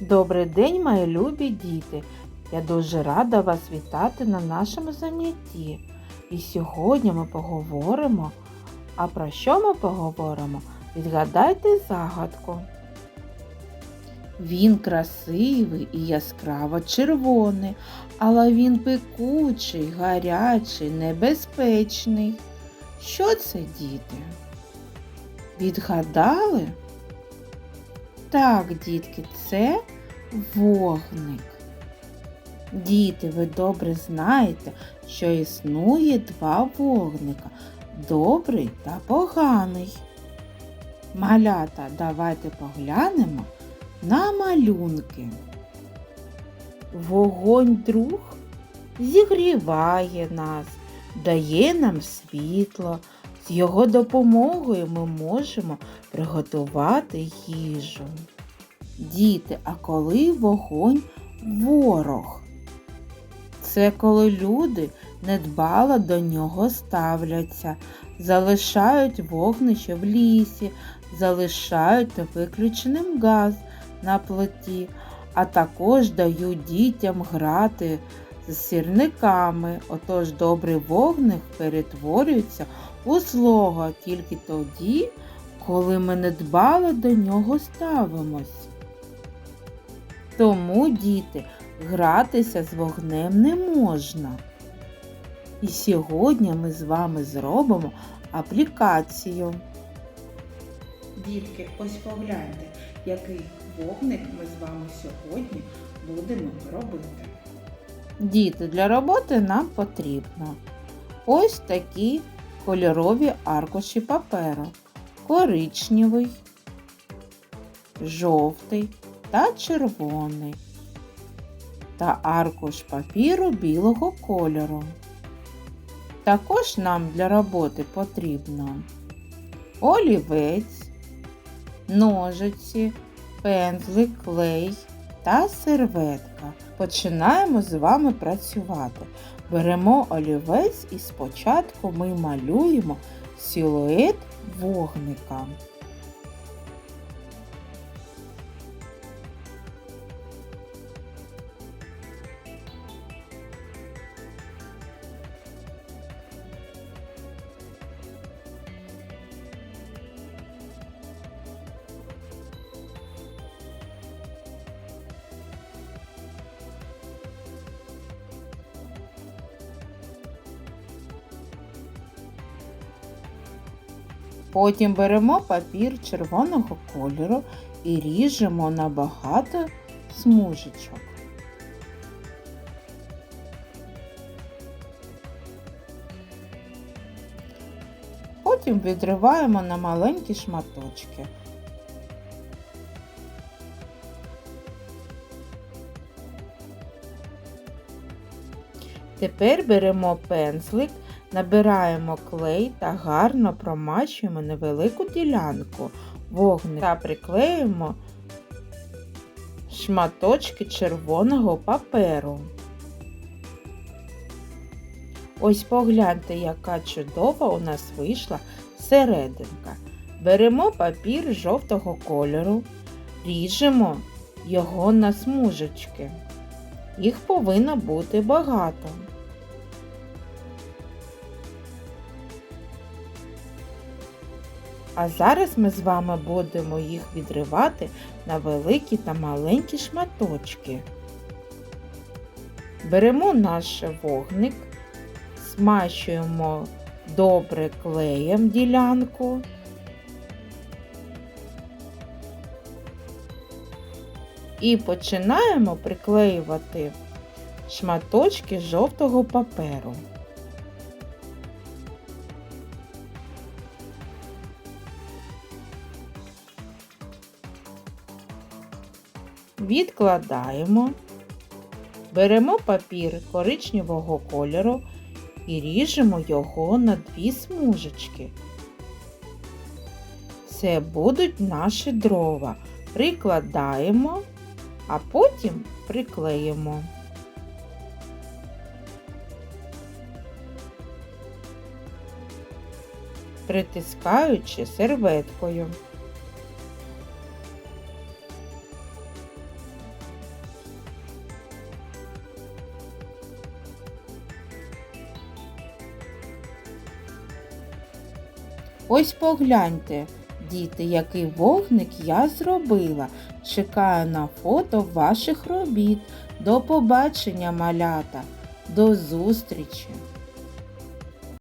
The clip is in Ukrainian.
Добрий день, мої любі діти! Я дуже рада вас вітати на нашому занятті. І сьогодні ми поговоримо. А про що ми поговоримо? Відгадайте загадку. Він красивий і яскраво червоний, але він пекучий, гарячий, небезпечний. Що це, діти? Відгадали? Так, дітки, це вогник. Діти, ви добре знаєте, що існує два вогника добрий та поганий. Малята, давайте поглянемо на малюнки. Вогонь друг зігріває нас, дає нам світло. З його допомогою ми можемо приготувати їжу. Діти, а коли вогонь ворог? Це коли люди недбало до нього ставляться, залишають вогнище в лісі, залишають виключеним газ на плиті, а також дають дітям грати з сірниками. Отож добрий вогник перетворюється у злого тільки тоді, коли ми недбало до нього ставимось. Тому, діти, гратися з вогнем не можна. І сьогодні ми з вами зробимо аплікацію. Дітки, ось погляньте, який вогник ми з вами сьогодні будемо робити. Діти, для роботи нам потрібно ось такі кольорові аркуші паперу. Коричневий, жовтий та червоний. Та аркуш папіру білого кольору. Також нам для роботи потрібно олівець, ножиці, пензлик, клей та серветка. Починаємо з вами працювати. Беремо олівець і спочатку ми малюємо силует вогника. Потім беремо папір червоного кольору і ріжемо на багато смужечок. Потім відриваємо на маленькі шматочки. Тепер беремо пензлик, набираємо клей та гарно промащуємо невелику ділянку вогника та приклеїмо шматочки червоного паперу. Ось погляньте, яка чудова у нас вийшла серединка. Беремо папір жовтого кольору, ріжемо його на смужечки. Їх повинно бути багато. А зараз ми з вами будемо їх відривати на великі та маленькі шматочки. Беремо наш вогник, смащуємо добре клеєм ділянку. І починаємо приклеювати шматочки жовтого паперу. Відкладаємо, беремо папір коричневого кольору і ріжемо його на дві смужечки. Це будуть наші дрова. Прикладаємо, а потім приклеїмо. Притискаючи серветкою. Ось погляньте, діти, який вогник я зробила. Чекаю на фото ваших робіт. До побачення, малята. До зустрічі!